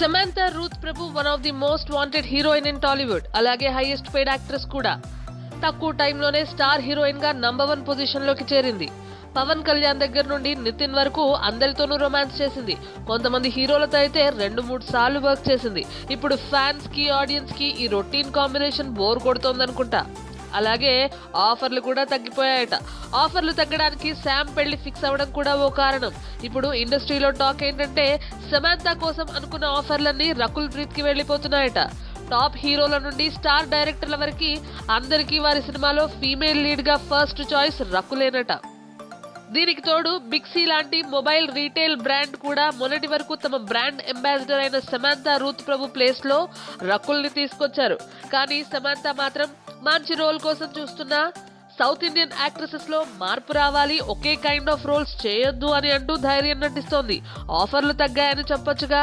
Samantha Ruth Prabhu one of the most wanted heroine in Tollywood అలాగే highest paid actress కూడా. తక్కువ టైంలోనే star హీరోయిన్గా నంబర్ వన్ పొజిషన్లోకి చేరింది. పవన్ కళ్యాణ్ దగ్గర నుండి నితిన్ వరకు అందరితోనూ రొమాన్స్ చేసింది. కొంతమంది హీరోలతో అయితే రెండు మూడు సార్లు వర్క్ చేసింది. ఇప్పుడు ఫ్యాన్స్కి ఆడియన్స్కి ఈ రొటీన్ కాంబినేషన్ బోర్ కొడుతోందనుకుంటా. అలాగే ఆఫర్లు కూడా తగ్గిపోయాయట. ఆఫర్లు తగ్గడానికి శామ్ పెళ్ళి ఫిక్స్ అవ్వడం కూడా ఓ కారణం. ఇప్పుడు ఇండస్ట్రీలో టాక్ ఏంటంటే సమాంతా కోసం అనుకున్న ఆఫర్లన్నీ రకుల్ ప్రీత్కి వెళ్ళిపోతున్నాయట టాప్ హీరోల నుండి స్టార్ డైరెక్టర్ల వరకు అందరికీ వారి సినిమాలో ఫీమేల్ లీడ్గా ఫస్ట్ చాయిస్ రకులేనట. దీనికి తోడు బిక్సీ లాంటి మొబైల్ రీటైల్ బ్రాండ్ కూడా మొన్నటి వరకు తమ బ్రాండ్ అంబాసిడర్ అయిన సమాంతా రూత్ ప్రభు ప్లేస్లో రకుల్ని తీసుకొచ్చారు. కానీ సమంత మాత్రం మంచి రోల్ కోసం చూస్తున్న సౌత్ ఇండియన్ యాక్ట్రెసెస్లో మార్పు రావాలి ఒకే కైండ్ ఆఫ్ రోల్స్ చేయొద్దు అని అంటూ ధైర్యం నటిస్తోంది. ఆఫర్లు తగ్గాయని చెప్పొచ్చుగా.